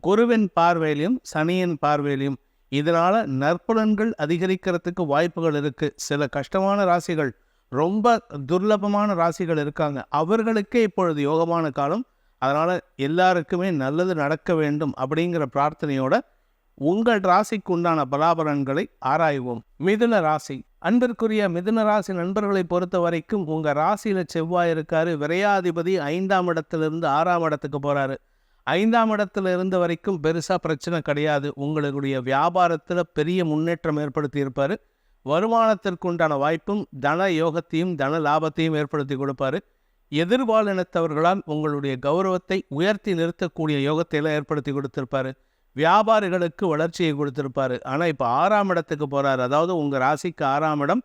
குருவின் பார்வையிலையும் சனியின் பார்வையிலையும் இதனால் நற்புலன்கள் அதிகரிக்கிறதுக்கு வாய்ப்புகள் இருக்குது சில கஷ்டமான ராசிகள் ரொம்ப துர்லபமான ராசிகள் இருக்காங்க. அவர்களுக்கே இப்பொழுது யோகமான காலம். அதனால் எல்லாருக்குமே நல்லது நடக்க வேண்டும் அப்படிங்கிற பிரார்த்தனையோட உங்கள் ராசிக்கு உண்டான பலாபலன்களை ஆராய்வோம். மிதுன ராசி. அன்பிற்குரிய மிதுன ராசி நண்பர்களை பொறுத்த வரைக்கும் உங்கள் ராசியில் செவ்வாய் இருக்காரு. விரையாதிபதி ஐந்தாம் இடத்திலிருந்து ஆறாம் இடத்துக்கு போகிறாரு ஐந்தாம் இடத்துல இருந்த வரைக்கும் பெருசாக பிரச்சனை கிடையாது. உங்களுடைய வியாபாரத்தில் பெரிய முன்னேற்றம் ஏற்படுத்தி இருப்பார் வருமானத்திற்குண்டான வாய்ப்பும் தன யோகத்தையும் தன லாபத்தையும் ஏற்படுத்தி கொடுப்பாரு. எதிர்பாலினத்தவர்களால் உங்களுடைய கௌரவத்தை உயர்த்தி நிறுத்தக்கூடிய யோகத்தை எல்லாம் ஏற்படுத்தி கொடுத்திருப்பாரு. வியாபாரிகளுக்கு வளர்ச்சியை கொடுத்திருப்பாரு. ஆனால் இப்போ ஆறாம் இடத்துக்கு போகிறார் அதாவது உங்கள் ராசிக்கு ஆறாம் இடம்.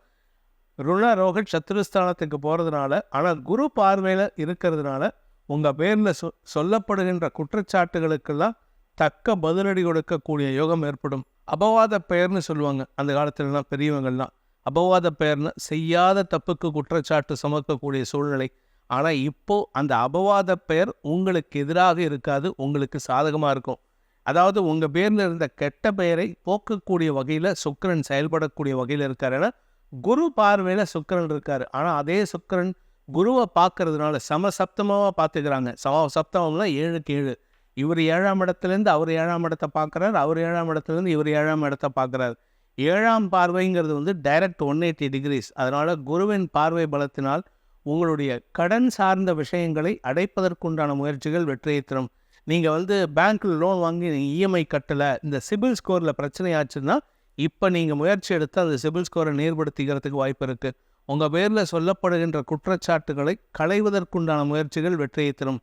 ருண ரோக சத்துருஸ்தானத்துக்கு போகிறதுனால ஆனால் குரு பார்வையில் இருக்கிறதுனால உங்கள் பேரில் சொ சொல்லப்படுகின்ற குற்றச்சாட்டுகளுக்கெல்லாம் தக்க பதிலடி கொடுக்கக்கூடிய யோகம் ஏற்படும். அபவாத பெயர்னு சொல்லுவாங்க. அந்த காலத்துலலாம் பெரியவங்கள்லாம். அபவாத பெயர்னு செய்யாத தப்புக்கு குற்றச்சாட்டு சுமக்கக்கூடிய சூழ்நிலை. ஆனால் இப்போது அந்த அபவாத பெயர் உங்களுக்கு எதிராக இருக்காது உங்களுக்கு சாதகமாக இருக்கும். அதாவது உங்கள் பேரில் இருந்த கெட்ட பெயரை போக்கக்கூடிய வகையில் சுக்கிரன் செயல்படக்கூடிய வகையில் இருக்கார். ஏன்னா குரு பார்வையில் சுக்கிரன் இருக்கார். ஆனால் அதே சுக்கிரன் குருவை பார்க்கறதுனால சமசப்தமாக பார்த்துக்கிறாங்க. சம சப்தமம்னா ஏழுக்கு ஏழு. இவர் ஏழாம் இடத்துலேருந்து அவர் ஏழாம் இடத்தை பார்க்குறாரு அவர் ஏழாம் இடத்துலேருந்து இவர் ஏழாம் இடத்தை பார்க்குறாரு. ஏழாம் பார்வைங்கிறது வந்து டைரக்ட் ஒன் எயிட்டி டிகிரிஸ் அதனால் குருவின் பார்வை பலத்தினால் உங்களுடைய கடன் சார்ந்த விஷயங்களை அடைப்பதற்குண்டான முயற்சிகள் வெற்றியை தரும். நீங்கள் வந்து பேங்க்கில் லோன் வாங்கி இஎம்ஐ கட்டலை இந்த சிபில் ஸ்கோரில் பிரச்சனை ஆச்சுன்னா இப்போ நீங்கள் முயற்சி எடுத்து அந்த சிபில் ஸ்கோரை நேர்படுத்திக்கிறதுக்கு வாய்ப்பு இருக்குது உங்கள் பேரில் சொல்லப்படுகின்ற குற்றச்சாட்டுகளை களைவதற்குண்டான முயற்சிகள் வெற்றியை தரும்.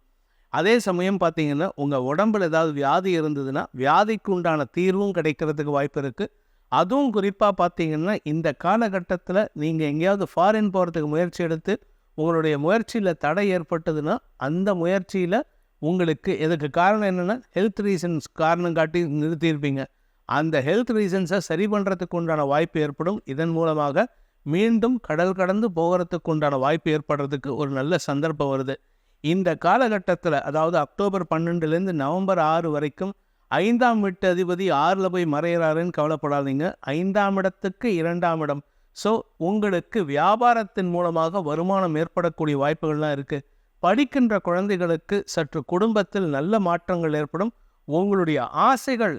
அதே சமயம் பார்த்தீங்கன்னா உங்கள் உடம்பில் ஏதாவது வியாதி இருந்ததுன்னா வியாதிக்கு உண்டான தீர்வும் கிடைக்கிறதுக்கு வாய்ப்பு இருக்குது அதுவும் குறிப்பாக பார்த்தீங்கன்னா இந்த காலகட்டத்தில் நீங்கள் எங்கேயாவது ஃபாரின் போகிறதுக்கு முயற்சி எடுத்து உங்களுடைய முயற்சியில் தடை ஏற்பட்டதுன்னா அந்த முயற்சியில் உங்களுக்கு எதுக்கு காரணம் என்னென்னா ஹெல்த் ரீசன்ஸ் காரணம் காட்டி நிறுத்தியிருப்பீங்க. அந்த ஹெல்த் ரீசன்ஸை சரி பண்ணுறதுக்கு உண்டான வாய்ப்பு ஏற்படும். இதன் மூலமாக மீண்டும் கடல் கடந்து போகிறதுக்கு உண்டான வாய்ப்பு ஏற்படுறதுக்கு ஒரு நல்ல சந்தர்ப்பம் வருது. இந்த காலகட்டத்தில் அதாவது அக்டோபர் பன்னெண்டுலேருந்து நவம்பர் ஆறு வரைக்கும் ஐந்தாம் வீட்டு அதிபதி ஆறில் போய் மறையிறாருன்னு கவலைப்படாதீங்க. ஐந்தாம் இடத்துக்கு இரண்டாம் இடம். ஸோ உங்களுக்கு வியாபாரத்தின் மூலமாக வருமானம் ஏற்படக்கூடிய வாய்ப்புகள்லாம் இருக்குது படிக்கின்ற குழந்தைகளுக்கு சற்று குடும்பத்தில் நல்ல மாற்றங்கள் ஏற்படும். உங்களுடைய ஆசைகள்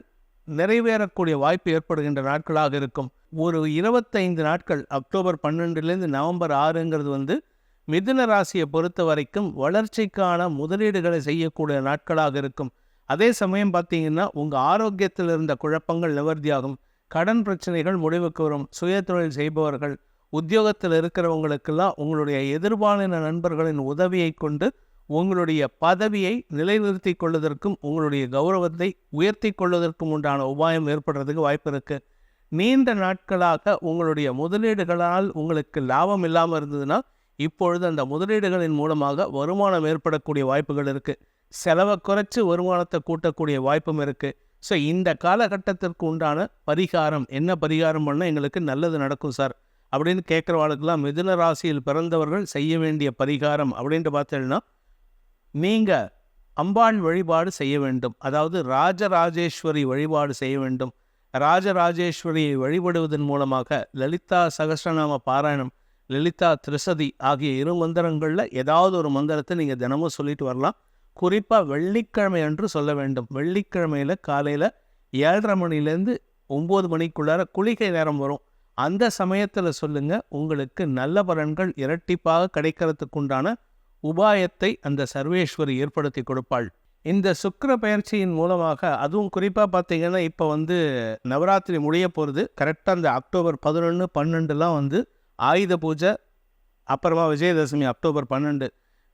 நிறைவேறக்கூடிய வாய்ப்பு ஏற்படுகின்ற நாட்களாக இருக்கும். ஒரு இருபத்தைந்து நாட்கள் அக்டோபர் பன்னெண்டுலேருந்து நவம்பர் ஆறுங்கிறது வந்து மிதுன ராசியை பொறுத்த வரைக்கும் வளர்ச்சிக்கான முதலீடுகளை செய்யக்கூடிய நாட்களாக இருக்கும். அதே சமயம் பார்த்தீங்கன்னா உங்கள் ஆரோக்கியத்தில் இருந்த குழப்பங்கள் நிவர்த்தியாகும். கடன் பிரச்சனைகள் முடிவுக்கு வரும். சுய தொழில் செய்பவர்கள் உத்தியோகத்தில் இருக்கிறவங்களுக்கெல்லாம் உங்களுடைய எதிர்பாலின நண்பர்களின் உதவியை கொண்டு உங்களுடைய பதவியை நிலைநிறுத்தி கொள்வதற்கும் உங்களுடைய கௌரவத்தை உயர்த்தி கொள்வதற்கும் உண்டான உபாயம் ஏற்படுறதுக்கு வாய்ப்பு இருக்குது நீண்ட நாட்களாக உங்களுடைய முதலீடுகளால் உங்களுக்கு லாபம் இல்லாமல் இருந்ததுன்னா இப்பொழுது அந்த முதலீடுகளின் மூலமாக வருமானம் ஏற்படக்கூடிய வாய்ப்புகள் இருக்குது செலவை குறைச்சி வருமானத்தை கூட்டக்கூடிய வாய்ப்பும் இருக்குது ஸோ இந்த காலகட்டத்திற்கு உண்டான பரிகாரம் என்ன பரிகாரம் பண்ணால் எங்களுக்கு நல்லது நடக்கும் சார்? அப்படின்னு கேட்குறவாளுக்கெல்லாம் மிதுன ராசியில் பிறந்தவர்கள் செய்ய வேண்டிய பரிகாரம் அப்படின்ட்டு பார்த்தீங்கன்னா நீங்கள் அம்பாள் வழிபாடு செய்ய வேண்டும். அதாவது ராஜராஜேஸ்வரி வழிபாடு செய்ய வேண்டும். ராஜராஜேஸ்வரியை வழிபடுவதன் மூலமாக லலிதா சகசிரநாம பாராயணம் லலிதா திரிசதி ஆகிய இரு மந்திரங்களில் ஏதாவது ஒரு மந்திரத்தை நீங்கள் தினமும் சொல்லிட்டு வரலாம். குறிப்பாக வெள்ளிக்கிழமை அன்று சொல்ல வேண்டும். வெள்ளிக்கிழமையில் காலையில் ஏழரை மணிலேருந்து ஒம்பது மணிக்குள்ளார குளிகை நேரம் வரும். அந்த சமயத்தில் சொல்லுங்கள் உங்களுக்கு நல்ல பலன்கள் இரட்டிப்பாக கிடைக்கிறதுக்குண்டான உபாயத்தை அந்த சர்வேஸ்வரி ஏற்படுத்தி கொடுப்பாள். இந்த சுக்கர பயிற்சியின் மூலமாக அதுவும் குறிப்பாக பார்த்தீங்கன்னா இப்போ வந்து நவராத்திரி முடிய போகிறது கரெக்டாக அந்த அக்டோபர் பதினொன்று பன்னெண்டுலாம் வந்து ஆயுத பூஜை அப்புறமா விஜயதசமி அக்டோபர் பன்னெண்டு.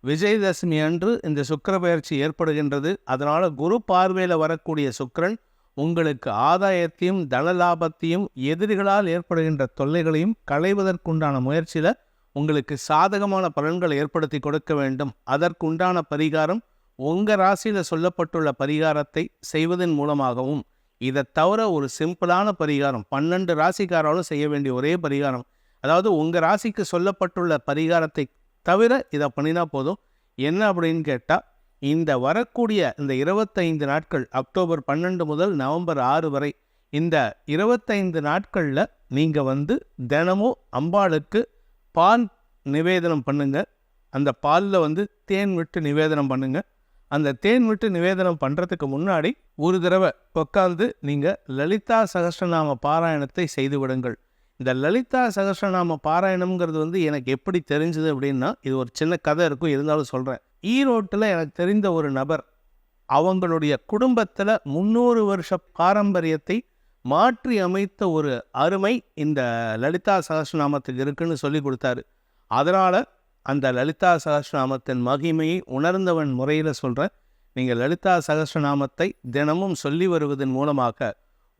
விஜயதசமி அன்று இந்த சுக்கர பயிற்சி ஏற்படுகின்றது. அதனால் குரு பார்வையில் வரக்கூடிய சுக்கரன் உங்களுக்கு ஆதாயத்தையும் தன லாபத்தையும் எதிரிகளால் ஏற்படுகின்ற தொல்லைகளையும் களைவதற்குண்டான முயற்சியில் உங்களுக்கு சாதகமான பலன்களை ஏற்படுத்தி கொடுக்க வேண்டும். அதற்குண்டான பரிகாரம் உங்கள் ராசியில் சொல்லப்பட்டுள்ள பரிகாரத்தை செய்வதன் மூலமாகவும் இதை தவிர ஒரு சிம்பிளான பரிகாரம் பன்னெண்டு ராசிக்காராலும் செய்ய வேண்டிய ஒரே பரிகாரம். அதாவது உங்கள் ராசிக்கு சொல்லப்பட்டுள்ள பரிகாரத்தை தவிர இதை பண்ணினா போதும். என்ன அப்படின்னு கேட்டால் இந்த வரக்கூடிய இந்த இருபத்தைந்து நாட்கள் அக்டோபர் பன்னெண்டு முதல் நவம்பர் ஆறு வரை இந்த இருபத்தைந்து நாட்களில் நீங்கள் வந்து தினமும் அம்பாளுக்கு பால் நிவேதனம் பண்ணுங்க. அந்த பாலில் வந்து தேன் விட்டு நிவேதனம் பண்ணுங்க. அந்த தேன் விட்டு நிவேதனம் பண்ணுறதுக்கு முன்னாடி ஒரு தடவை உட்காந்து நீங்கள் லலிதா சகஸ்ரநாம பாராயணத்தை செய்து விடுங்கள். இந்த லலிதா சகஸ்ரநாம பாராயணம்ங்கிறது வந்து எனக்கு எப்படி தெரிஞ்சது அப்படின்னா இது ஒரு சின்ன கதை இருக்கும் இருந்தாலும் சொல்கிறேன் ஈரோட்டில் எனக்கு தெரிந்த ஒரு நபர் அவங்களுடைய குடும்பத்தில் முந்நூறு வருஷ பாரம்பரியத்தை மாற்றி அமைத்த ஒரு அருமை இந்த லலிதா சகஸ்ரநாமத்துக்கு இருக்குன்னு சொல்லி கொடுத்தாரு. அதனால் அந்த லலிதா சகஸ்ரநாமத்தின் மகிமையை உணர்ந்தவன் முறையில் சொல்கிறேன் நீங்கள் லலிதா சகஸ்ரநாமத்தை தினமும் சொல்லி வருவதன் மூலமாக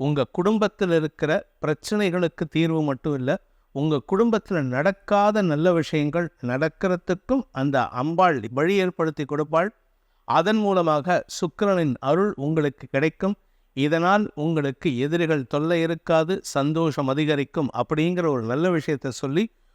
உங்கள் குடும்பத்தில் இருக்கிற பிரச்சனைகளுக்கு தீர்வு மட்டும் இல்லை உங்கள் குடும்பத்தில் நடக்காத நல்ல விஷயங்கள் நடக்கிறதுக்கும் அந்த அம்பாள் வழி ஏற்படுத்தி கொடுப்பாள். அதன் மூலமாக சுக்கரனின் அருள் உங்களுக்கு கிடைக்கும். இதனால் உங்களுக்கு எதிரிகள் தொல்லை இருக்காது சந்தோஷம் அதிகரிக்கும் அப்படிங்கிற ஒரு நல்ல விஷயத்தை சொல்லி